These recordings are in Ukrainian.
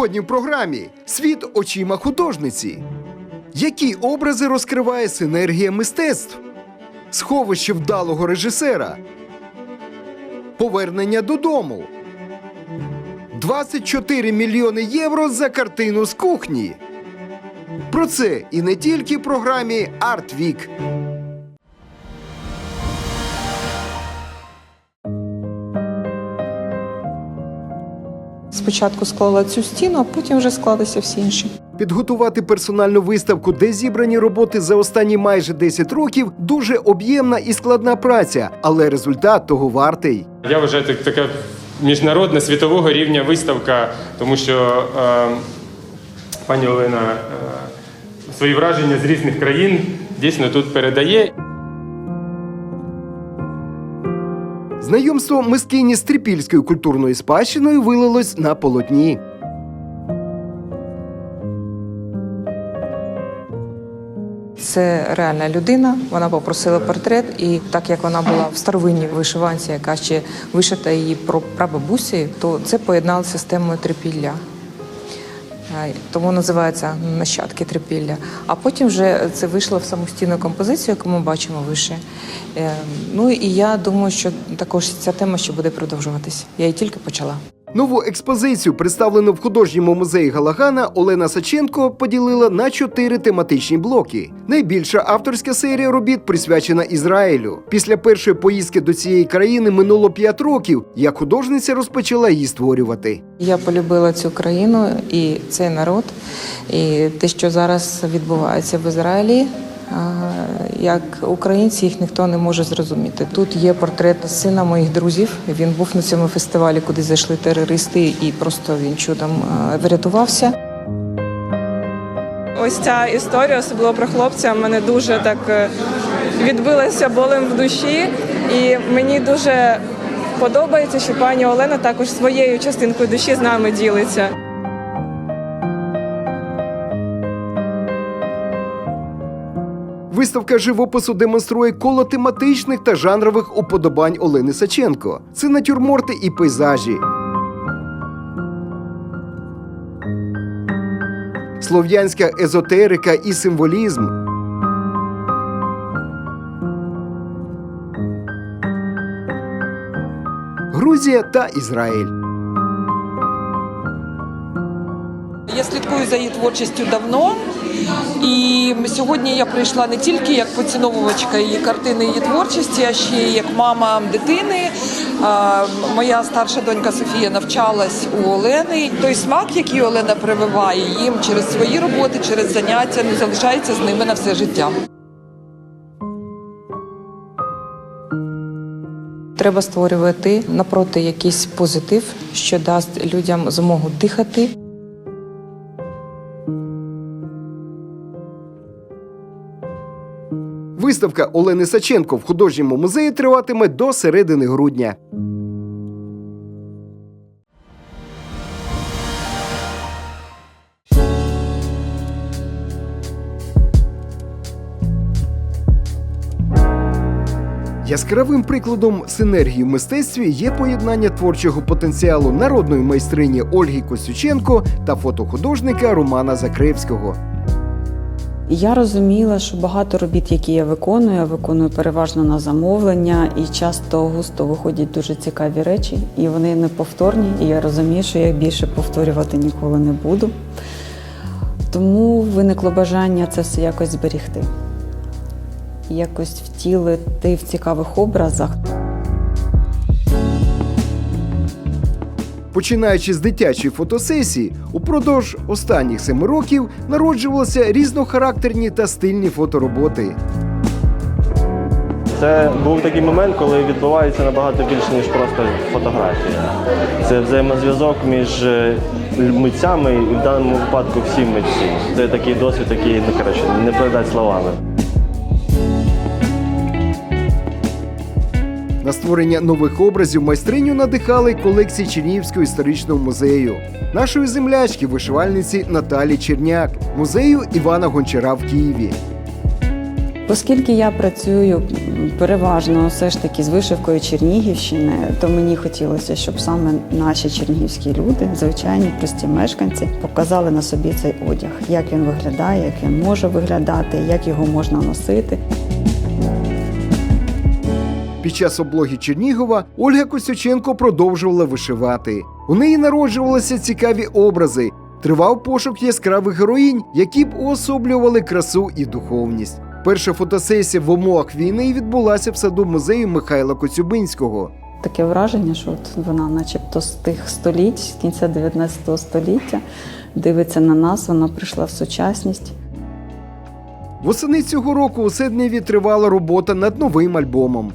Сьогодні в програмі Світ очима художниці. Які образи розкриває синергія мистецтв? Сховище вдалого режисера. Повернення додому. 24 мільйони євро за картину з кухні. Про це і не тільки в програмі Арт Спочатку склала цю стіну, а потім вже склалися всі інші. Підготувати персональну виставку, де зібрані роботи за останні майже 10 років, дуже об'ємна і складна праця, але результат того вартий. Я вважаю, це така міжнародна світового рівня виставка, тому що е, пані Олена е, свої враження з різних країн дійсно тут передає. Знайомство мискині з трипільською культурною спадщиною вилилось на полотні. Це реальна людина. Вона попросила портрет, і так як вона була в старовинній вишиванці, яка ще вишита її про прабабусі, то це поєдналося з темою трипілля. Тому називається нащадки трипілля. А потім вже це вийшло в самостійну композицію, яку ми бачимо вище. Е, Ну і я думаю, що також ця тема ще буде продовжуватись. Я її тільки почала. Нову експозицію, представлену в художньому музеї Галагана, Олена Саченко поділила на чотири тематичні блоки. Найбільша авторська серія робіт присвячена Ізраїлю. Після першої поїздки до цієї країни минуло п'ять років, як художниця розпочала її створювати. Я полюбила цю країну і цей народ, і те, що зараз відбувається в Ізраїлі. Як українці їх ніхто не може зрозуміти. Тут є портрет сина моїх друзів. Він був на цьому фестивалі, куди зайшли терористи, і просто він чудом врятувався. Ось ця історія, особливо про хлопця, мене дуже так е, відбилася болем в душі, і мені дуже подобається, що пані Олена також своєю частинкою душі з нами ділиться. Виставка живопису демонструє коло тематичних та жанрових уподобань Олени Саченко. Це натюрморти і пейзажі. Слов'янська езотерика і символізм. Грузія та Ізраїль. Я слідкую за її творчістю давно. І сьогодні я прийшла не тільки як поціновувачка її картини, її творчості, а ще й як мама дитини. Моя старша донька Софія навчалась у Олени. Той смак, який Олена прививає їм через свої роботи, через заняття, не залишається з ними на все життя. Треба створювати напроти якийсь позитив, що дасть людям змогу дихати. Виставка Олени Саченко в художньому музеї триватиме до середини грудня. Яскравим прикладом синергії в мистецтві є поєднання творчого потенціалу народної майстрині Ольги Костюченко та фотохудожника Романа Закревського. Я розуміла, що багато робіт, які я виконую, я виконую переважно на замовлення, і часто густо виходять дуже цікаві речі, і вони неповторні. І я розумію, що я більше повторювати ніколи не буду. Тому виникло бажання це все якось зберігти, якось втілити в цікавих образах. Починаючи з дитячої фотосесії, упродовж останніх семи років народжувалися різнохарактерні та стильні фотороботи. Це був такий момент, коли відбувається набагато більше, ніж просто фотографія. Це взаємозв'язок між е, митцями і в даному випадку всі митці. Це такий досвід, який ну, коротше, не передати словами. На створення нових образів майстриню надихали колекції Чернігівського історичного музею, нашої землячки, вишивальниці Наталі Черняк, музею Івана Гончара в Києві. Оскільки я працюю переважно все ж таки з вишивкою Чернігівщини, то мені хотілося, щоб саме наші чернігівські люди, звичайні прості мешканці, показали на собі цей одяг, як він виглядає, як він може виглядати, як його можна носити. Під час облоги Чернігова Ольга Костюченко продовжувала вишивати. У неї народжувалися цікаві образи. Тривав пошук яскравих героїнь, які б уособлювали красу і духовність. Перша фотосесія в умовах війни відбулася в саду музею Михайла Коцюбинського. Таке враження, що от вона, начебто, з тих століть, з кінця 19 століття, дивиться на нас, вона прийшла в сучасність. Восени цього року у Седневі тривала робота над новим альбомом.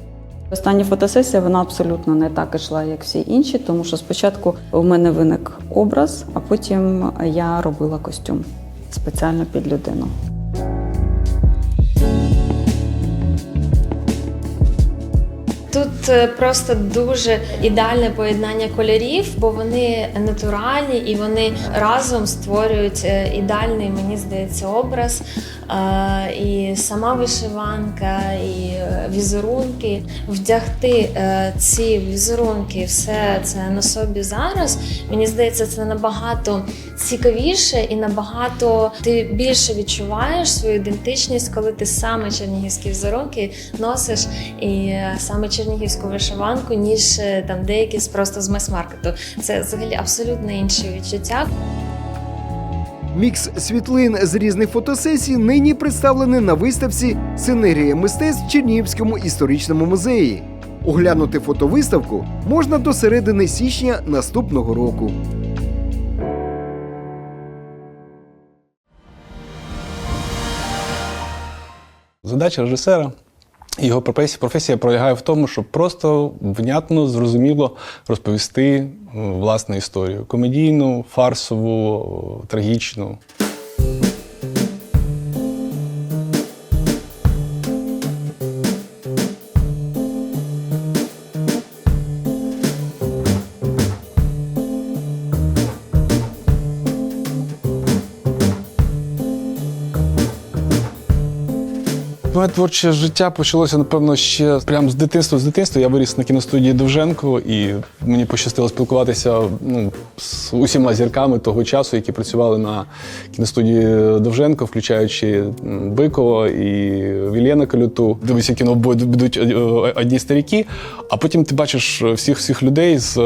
Остання фотосесія вона абсолютно не так ішла, як всі інші, тому що спочатку у мене виник образ, а потім я робила костюм спеціально під людину. Тут е, просто дуже ідеальне поєднання кольорів, бо вони натуральні і вони разом створюють е, ідеальний, мені здається, образ. І сама вишиванка, і е, візерунки. Вдягти е, ці візерунки, все це на собі зараз. Мені здається, це набагато цікавіше і набагато ти більше відчуваєш свою ідентичність, коли ти саме чернігівські візерунки носиш і е, саме чернігівську вишиванку, ніж там деякі просто з мас-маркету. Це взагалі абсолютно інші відчуття. Мікс світлин з різних фотосесій нині представлений на виставці Синергія мистецтв в Чернігівському історичному музеї. Оглянути фотовиставку можна до середини січня наступного року. Задача режисера його професія, професія пролягає в тому, щоб просто внятно, зрозуміло розповісти е, власну історію. Комедійну, фарсову, е, трагічну. Творче життя почалося, напевно, ще прямо з дитинства. З дитинства я виріс на кіностудії Довженко, і мені пощастило спілкуватися ну, з усіма зірками того часу, які працювали на кіностудії Довженко, включаючи Бикова і Вільєна Калюту. Дивишся кіно будуть е, одні старіки, а потім ти бачиш всіх всіх людей з е,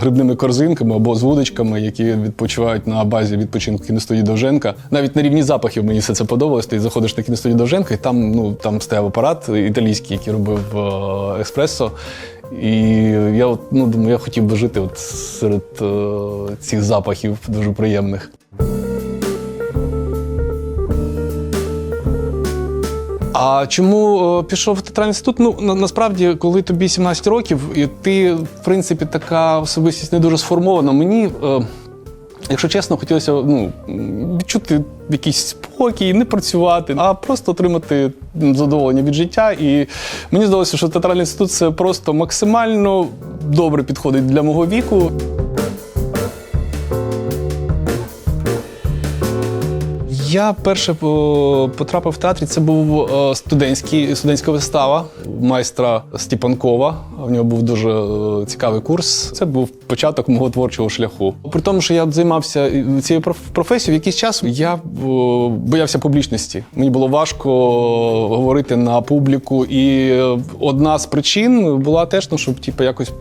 грибними корзинками або з вудочками, які відпочивають на базі відпочинку кіностудії Довженка. Навіть на рівні запахів мені все це подобалось. Ти заходиш на кіностудію Довженка, і там ну там стояв апарат італійський, який робив е, еспресо. І я от, ну, думаю, я хотів би жити от серед е, цих запахів дуже приємних. А чому е, пішов в театральний інститут? Ну на, насправді, коли тобі 17 років, і ти, в принципі, така особистість не дуже сформована. Мені, е, якщо чесно, хотілося ну, відчути якийсь спокій, не працювати, а просто отримати задоволення від життя. І мені здалося, що театральний інститут це просто максимально добре підходить для мого віку. Я перше по- потрапив в театрі. Це був е, студентський, студентська вистава майстра Степанкова. В нього був дуже е, цікавий курс. Це був початок мого творчого шляху. При тому, що я займався цією проф- професією, в якийсь час я е, боявся публічності. Мені було важко говорити на публіку. І одна з причин була теж, ну, щоб типу, якось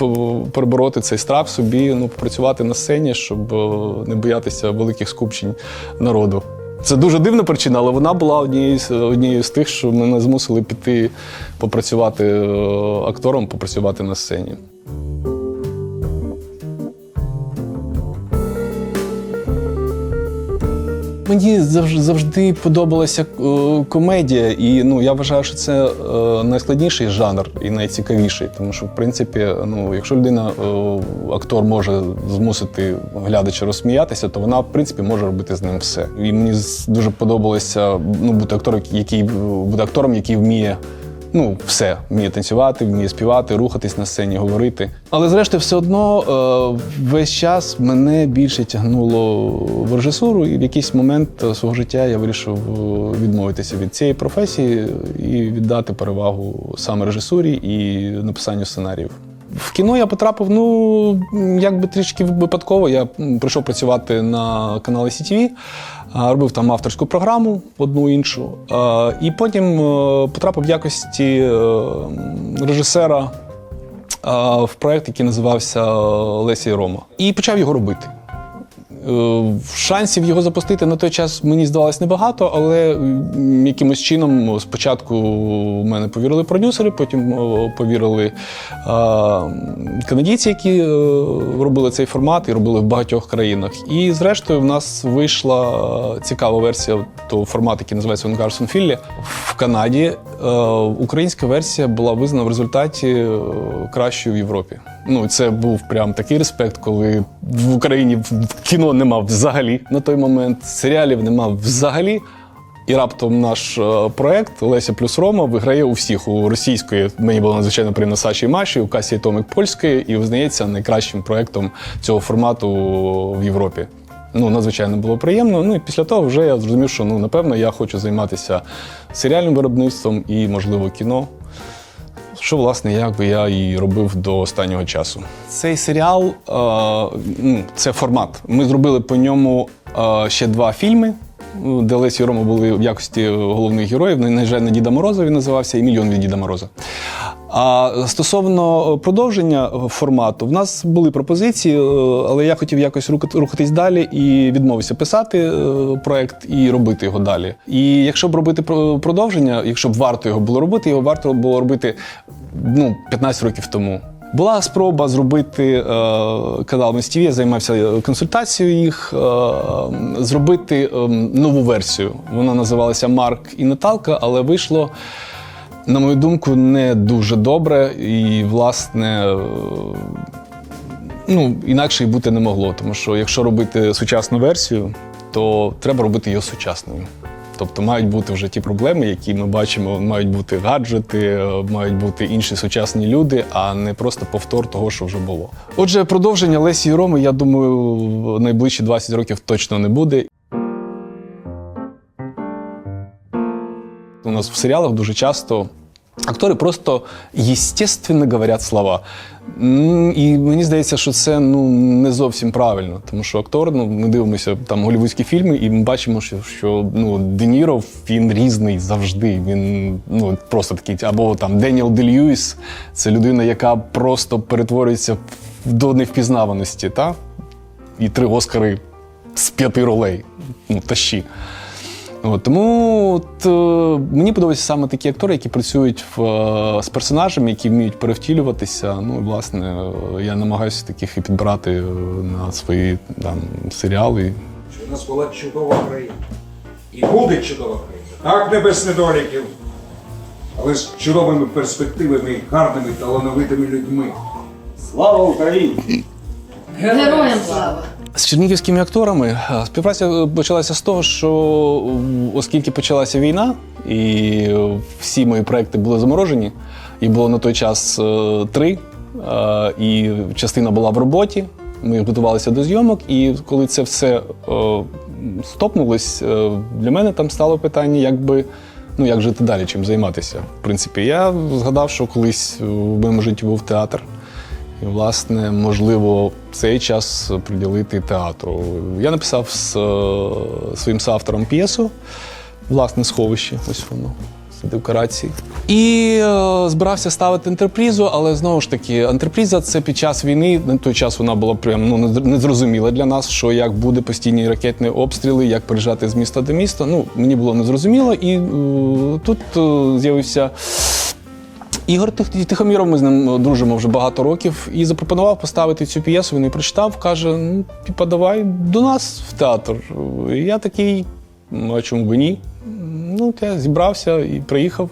перебороти цей страх собі, ну, попрацювати на сцені, щоб не боятися великих скупчень народу. Це дуже дивна причина, але вона була однією однією з тих, що мене змусили піти попрацювати е, актором, попрацювати на сцені. Мені завжди, завжди подобалася е, комедія, і ну я вважаю, що це е, найскладніший жанр і найцікавіший. Тому що, в принципі, ну якщо людина, е, актор може змусити глядача розсміятися, то вона в принципі може робити з ним все. І мені дуже подобалося ну, бути актором, який бути актором, який вміє ну, все, вміє танцювати, вміє співати, рухатись на сцені, говорити. Але зрештою, все одно е, весь час мене більше тягнуло в режисуру, і в якийсь момент е, свого життя я вирішив е, відмовитися від цієї професії і віддати перевагу саме режисурі і написанню сценаріїв. В кіно я потрапив, ну якби трішки випадково. Я прийшов працювати на каналі CTV, робив там авторську програму, одну іншу. І потім е, потрапив в якості е, режисера в проект, який називався Лесі і Рома. І почав його робити. Е, Шансів його запустити на той час мені здавалось небагато, але якимось чином спочатку в мене повірили продюсери, потім повірили канадійці, які е, робили цей формат і робили в багатьох країнах. І зрештою в нас вийшла цікава версія того формату, який називається «On Philly». В Канаді е, українська версія була визнана в результаті кращою в Європі. Ну, це був прям такий респект, коли в Україні кіно нема взагалі на той момент, серіалів нема взагалі. І раптом наш е, проект Леся плюс Рома виграє у всіх у російської. Мені було надзвичайно приємно Саші і Маші, у Касі Томик польської, і визнається найкращим проектом цього формату в Європі. Ну, надзвичайно було приємно. Ну і після того вже я зрозумів, що ну напевно я хочу займатися серіальним виробництвом і, можливо, кіно. Що, власне, як би я і робив до останнього часу. Цей серіал е, ну, це формат. Ми зробили по ньому е, ще два фільми, ну, де Лесі і Рома були в якості головних героїв. На жаль, на Діда Мороза він називався і мільйон від Діда Мороза. А стосовно продовження е, формату, в нас були пропозиції, е, але я хотів якось рухатись далі і відмовився писати е, проект і робити його далі. І якщо б робити про- продовження, якщо б варто його було робити, його варто було робити ну, 15 років тому. Була спроба зробити е, канал МСТВ, я займався е, консультацією їх, е, зробити е, нову версію. Вона називалася Марк і Наталка, але вийшло на мою думку, не дуже добре. І, власне, е, ну, інакше й бути не могло. Тому що якщо робити сучасну версію, то треба робити її сучасною. Тобто мають бути вже ті проблеми, які ми бачимо, мають бути гаджети, е, мають бути інші сучасні люди, а не просто повтор того, що вже було. Отже, продовження Лесі і Роми, я думаю, найближчі 20 років точно не буде. Нас в серіалах дуже часто актори просто естественно говорять слова. І мені здається, що це ну не зовсім правильно, тому що актор, ну ми дивимося там голівудські фільми, і ми бачимо, що, що ну Де він різний завжди. Він ну просто такий, або там Деніел Де Льюіс, це людина, яка просто перетворюється до невпізнаваності, та? І три Оскари з п'яти ролей. Ну, тащі. От, тому от, е, мені подобаються саме такі актори, які працюють в, е, з персонажами, які вміють перевтілюватися. Ну і власне е, я намагаюся таких і підбирати на свої там, серіали. що у нас була чудова країна. І буде чудова країна. Так, не без недоліків, але з чудовими перспективами, і гарними, талановитими людьми. Слава Україні! Героям слава! З чернігівськими акторами е, співпраця е, почалася з того, що оскільки почалася війна, і всі мої проекти були заморожені, і було на той час е, три, і частина була в роботі. Ми готувалися до зйомок, і коли це все стопнулось, для мене там стало питання, як би. Ну, як жити далі, чим займатися. В принципі, я згадав, що колись в моєму житті був театр. І, власне, можливо, цей час приділити театру. Я написав з е, своїм соавтором п'єсу, власне, сховище, ось воно, з декорації. І е, збирався ставити антрепризу, але знову ж таки, антреприза це під час війни. На той час вона була прям ну, незр- незрозуміла для нас, що як буде постійні ракетні обстріли, як переїжджати з міста до міста. Ну, мені було незрозуміло. І е, тут е, з'явився. Ігор Тихоміров, ми з ним дружимо вже багато років, і запропонував поставити цю п'єсу. Він її прочитав, каже: ну, типа, давай до нас в театр. І я такий, ну а чому б ні? Ну, я зібрався і приїхав.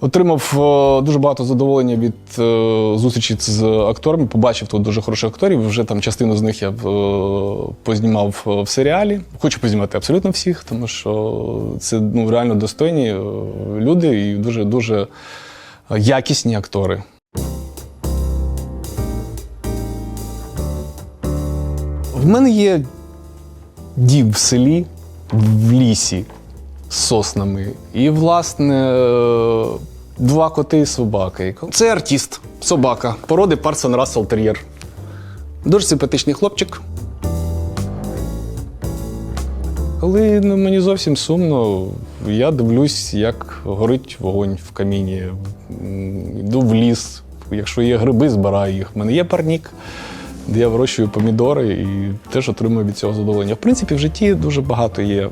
Отримав е, дуже багато задоволення від е, зустрічі з акторами. Побачив тут дуже хороших акторів. Вже там частину з них я е, познімав е, в серіалі. Хочу познімати абсолютно всіх, тому що це ну, реально достойні е, люди і дуже дуже якісні актори. В мене є дім в селі, в лісі з соснами. І, власне, два коти і собака. Це артист, собака, породи Парсон Рассел Тер'єр. Дуже симпатичний хлопчик. Коли ну, мені зовсім сумно, я дивлюсь, як горить вогонь в каміні. Йду в ліс. Якщо є гриби, збираю їх. У мене є парнік, де я вирощую помідори і теж отримую від цього задоволення. В принципі, в житті дуже багато є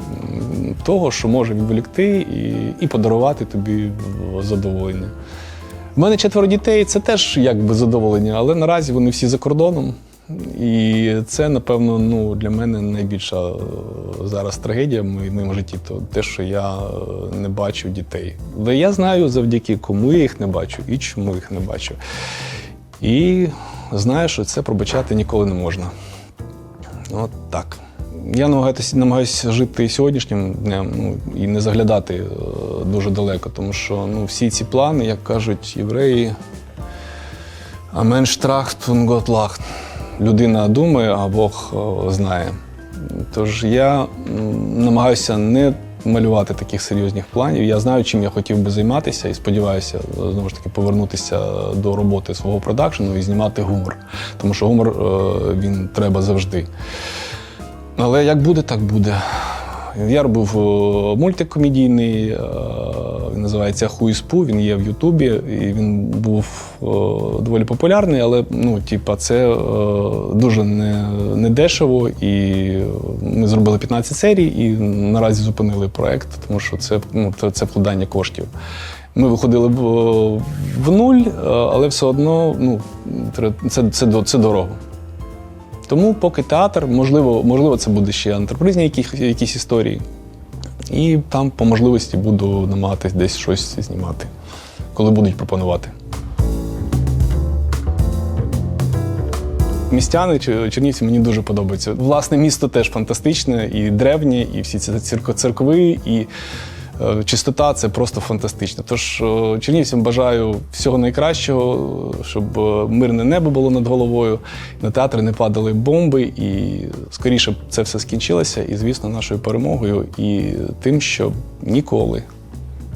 того, що може відволікти і, і подарувати тобі задоволення. У мене четверо дітей, це теж якби задоволення, але наразі вони всі за кордоном. І це, напевно, ну, для мене найбільша е, зараз трагедія в моєму житті, то те, що я е, не бачу дітей. Але я знаю завдяки кому я їх не бачу і чому їх не бачу. І знаю, що це пробачати ніколи не можна. От так. Я намагаюся, намагаюся жити сьогоднішнім днем ну, і не заглядати е, дуже далеко, тому що ну, всі ці плани, як кажуть євреї, Амен штрахтун гот лахт. Людина думає, а Бог знає. Тож я намагаюся не малювати таких серйозних планів. Я знаю, чим я хотів би займатися, і сподіваюся е, знову ж таки повернутися до роботи свого продакшену і знімати гумор. Тому що гумор е, він треба завжди. Але як буде, так буде. Я робив е, мультик комедійний, е, він називається Хуїспу, він є в Ютубі, і він був е, доволі популярний, але ну, типа, це дуже не, не. І ми зробили 15 серій і наразі зупинили проект, тому що це, ну, це, вкладання коштів. Ми виходили в, нуль, але все одно ну, це, це, це дорого. Тому поки театр, можливо, можливо, це буде ще антрепризні якісь, якісь історії. І там по можливості буду намагатись десь щось знімати, коли будуть пропонувати. Містяни Чернівці мені дуже подобаються. Власне, місто теж фантастичне, і древнє, і всі ці церкви, і чистота це просто фантастично. Тож е, чернівцям бажаю всього найкращого, щоб е, мирне небо було над головою, на театри не падали бомби, і скоріше б це все скінчилося. І, звісно, нашою перемогою і тим, що ніколи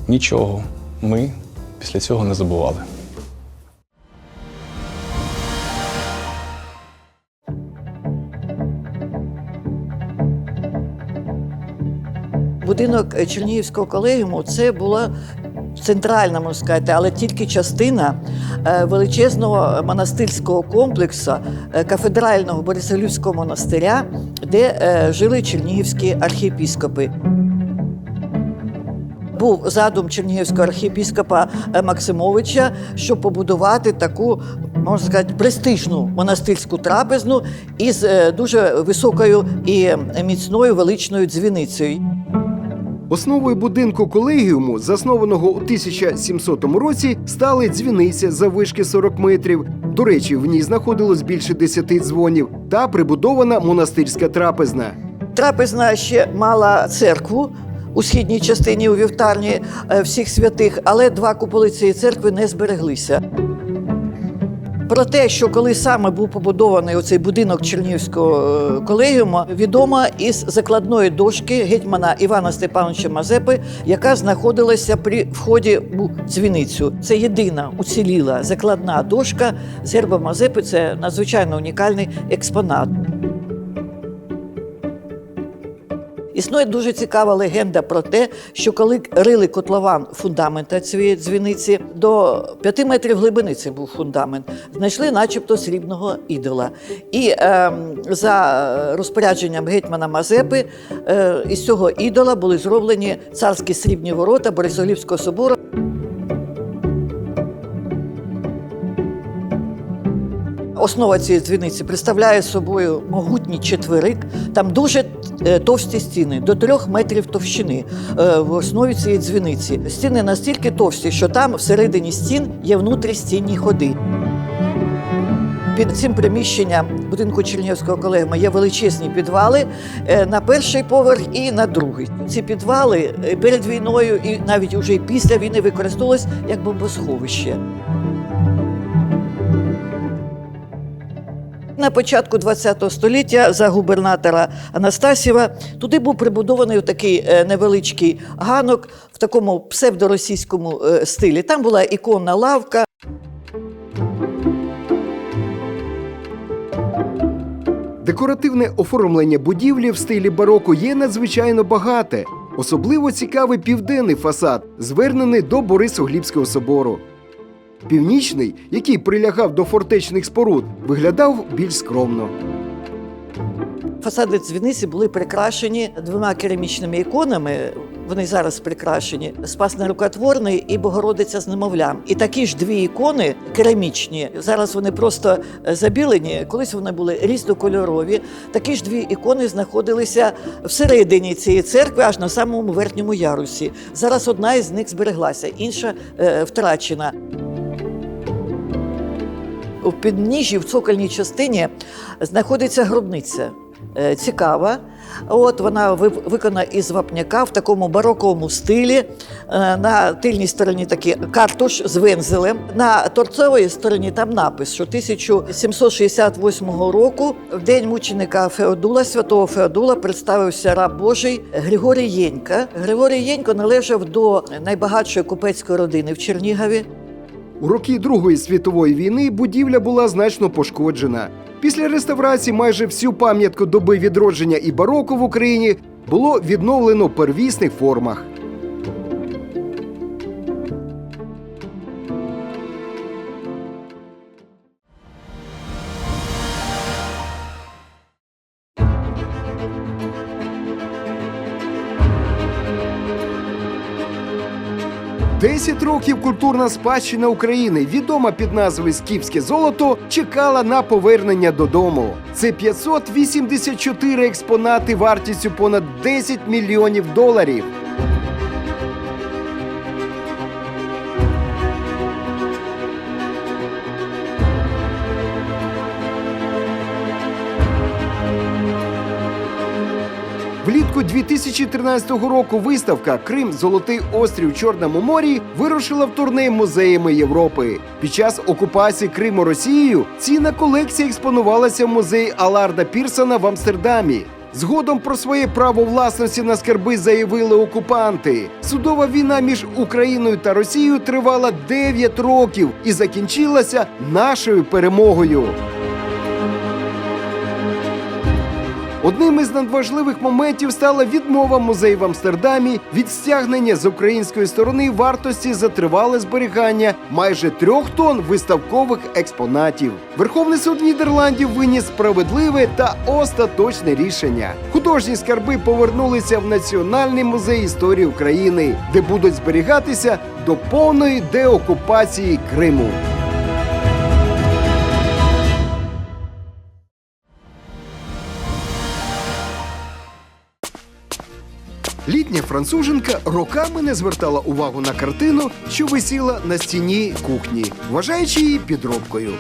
нічого ми після цього не забували. Будинок Чернігівського колегіуму це була центральна, можна сказати, але тільки частина е, величезного монастирського комплексу е, кафедрального Борисолівського монастиря, де е, жили чернігівські архієпіскопи. Був задум чернігівського архієпіскопа е, Максимовича, щоб побудувати таку, можна сказати, престижну монастирську трапезну із е, дуже високою і міцною величною дзвіницею. Основою будинку колегіуму, заснованого у 1700 році, стали дзвіниця заввишки 40 метрів. До речі, в ній знаходилось більше 10 дзвонів та прибудована монастирська трапезна. Трапезна ще мала церкву у східній частині у вівтарні е, всіх святих, але два куполи цієї церкви не збереглися. Про те, що коли саме був побудований оцей будинок Чернігівського е, колегіуму, відомо із закладної дошки гетьмана Івана Степановича Мазепи, яка знаходилася при вході у дзвіницю. Це єдина уціліла закладна дошка з герба Мазепи. Це надзвичайно унікальний експонат. Існує дуже цікава легенда про те, що коли рили котлован фундамента цієї дзвіниці, до п'яти метрів глибини це був фундамент, знайшли начебто срібного ідола. І е, за розпорядженням гетьмана Мазепи е, із цього ідола були зроблені царські срібні ворота Борисоглібського собору. Основа цієї дзвіниці представляє собою могутній четверик. Там дуже товсті стіни, до трьох метрів товщини е, в основі цієї дзвіниці. Стіни настільки товсті, що там всередині стін є внутрістінні ходи. Під цим приміщенням будинку Чернігівського колегіуму є величезні підвали е, на перший поверх і на другий. Ці підвали е, перед війною і навіть уже після війни використовувалися як бомбосховище. На початку ХХ століття за губернатора Анастасєва туди був прибудований такий е, невеличкий ганок в такому псевдоросійському е, стилі. Там була іконна лавка. Декоративне оформлення будівлі в стилі бароко є надзвичайно багате. Особливо цікавий південний фасад, звернений до Борисоглібського собору. Північний, який прилягав до фортечних споруд, виглядав більш скромно. Фасади дзвіниці були прикрашені двома керамічними іконами. Вони зараз прикрашені Спасне рукотворний і Богородиця з немовлям. І такі ж дві ікони керамічні. Зараз вони просто е, забілені. Колись вони були різнокольорові. Такі ж дві ікони знаходилися всередині цієї церкви, аж на самому верхньому ярусі. Зараз одна із них збереглася, інша е, втрачена. У підніжжі в цокольній частині знаходиться гробниця. Е, Цікава. От вона ви- виконана із вапняка в такому бароковому стилі. Е, На тильній стороні такий картуш з вензелем. На торцевій стороні там напис, що 1768 року, в день мученика Феодула, святого Феодула, представився раб Божий Григорій Єнька. Григорій Єнько належав до найбагатшої купецької родини в Чернігові. У роки Другої світової війни будівля була значно пошкоджена. Після реставрації майже всю пам'ятку доби відродження і бароко в Україні було відновлено в первісних формах. Десять років культурна спадщина України, відома під назвою Скіфське золото, чекала на повернення додому. Це 584 експонати вартістю понад 10 мільйонів доларів. 2013 року виставка Крим Золотий острів Чорному морі вирушила в турне музеями Європи. Під час окупації Криму Росією цінна колекція експонувалася в музеї Аларда Пірсона в Амстердамі. Згодом про своє право власності на скарби заявили окупанти. Судова війна між Україною та Росією тривала 9 років і закінчилася нашою перемогою. Одним із надважливих моментів стала відмова музею в Амстердамі від стягнення з української сторони вартості за тривале зберігання майже трьох тонн виставкових експонатів. Верховний суд Нідерландів виніс справедливе та остаточне рішення. Художні скарби повернулися в Національний музей історії України, де будуть зберігатися до повної деокупації Криму. Літня француженка роками не звертала увагу на картину, що висіла на стіні кухні, вважаючи її підробкою.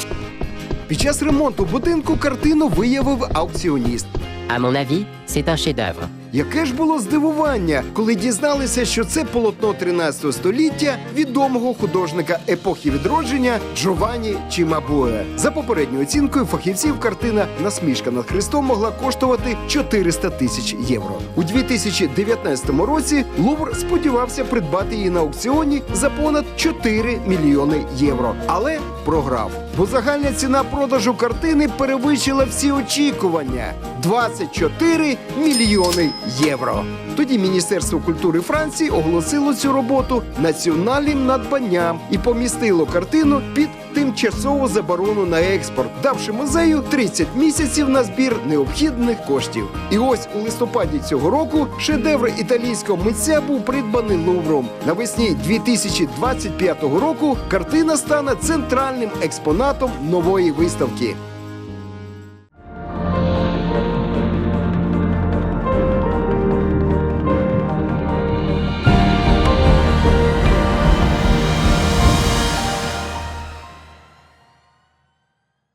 Під час ремонту будинку картину виявив аукціоніст. А mon avis, c'est un chef-d'œuvre. Яке ж було здивування, коли дізналися, що це полотно 13 століття відомого художника епохи відродження Джованні Чимабуе. За попередньою оцінкою фахівців, картина Насмішка над Христом могла коштувати 400 тисяч євро. У 2019 році Лувр сподівався придбати її на аукціоні за понад 4 мільйони євро, але програв. Бо загальна ціна продажу картини перевищила всі очікування 24 мільйони євро. Тоді Міністерство культури Франції оголосило цю роботу національним надбанням і помістило картину під тимчасову заборону на експорт, давши музею 30 місяців на збір необхідних коштів. І ось у листопаді цього року шедевр італійського митця був придбаний Лувром. Навесні 2025 року картина стане центральним експонатом нової виставки.